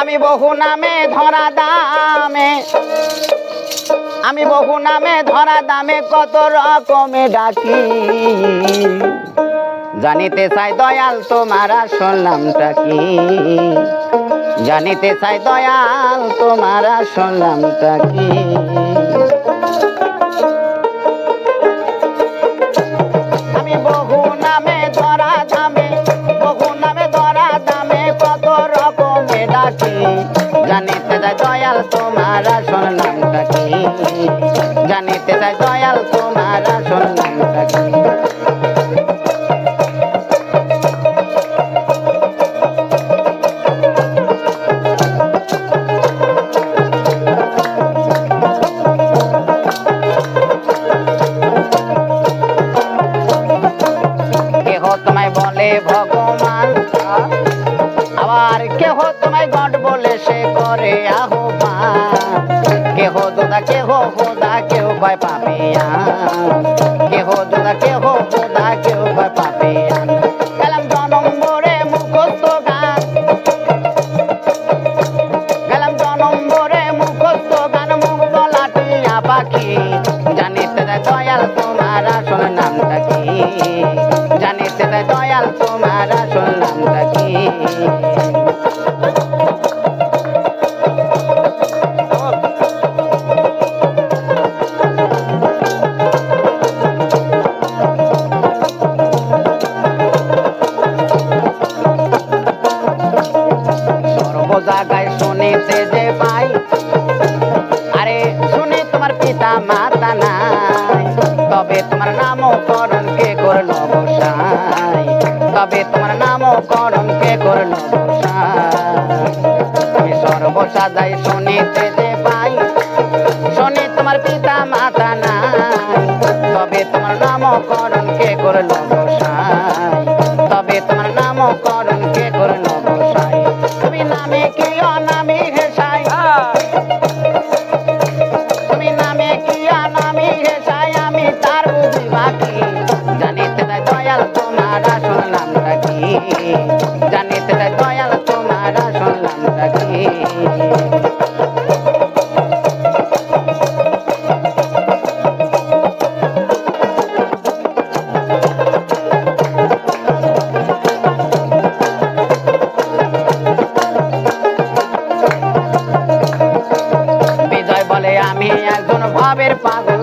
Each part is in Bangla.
আমি বহু নামে ধরা দামে, আমি বহু নামে ধরা দামে কত রকমে ডাকি। জানিতে চাই দয়াল তোমার আসল নামটা কি? জানিতে চাই দয়াল তোমার আসল নামটা কি? জানিতে চাই দয়াল তোমার আসল নামটা কি ভগবান? আবার কেহ তোমায় গড বলে সে করে আহ্বান? কেহ দুদা কেহ হুদা, কেউ ভয় পাপিয়া কেহ দুদা কেহ হুদা, কেউ ভয় পাপিয়া গেলাম জনম ভরে মুখস্থ গান। গেলাম জনম ভরে মুখস্থ গান, মুখ বলা টিয়া পাখি। জানিতে দেয় দয়াল, তোমার আসল নামটা কি? জানিতে দেয় দয়াল, তোমার আসল গোসাই তবে তোমার নামকরণ কে করল তুমি আমি যাই শুনিতে যে পাই, শুনি তোমার পিতা মাতা নাই। তবে তোমার নামকরণ কে করল জানিতে দয়াল আমি একজন ভাবের পাগল।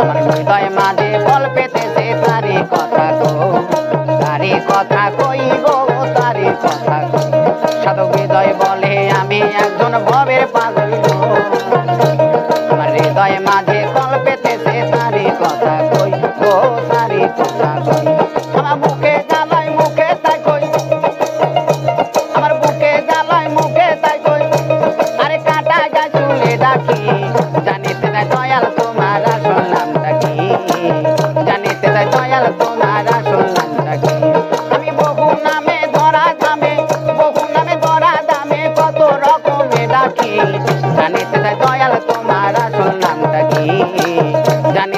আমার হৃদয় মাঝে বল পেতেছে। তারি কথা কইব, তারি কথা গো সাধু বিজয় বলে, আমি একজন ভবের পাগল আমার হৃদয় মাঝে কল পেতেছে, তারি কথা কইব, তারি কথা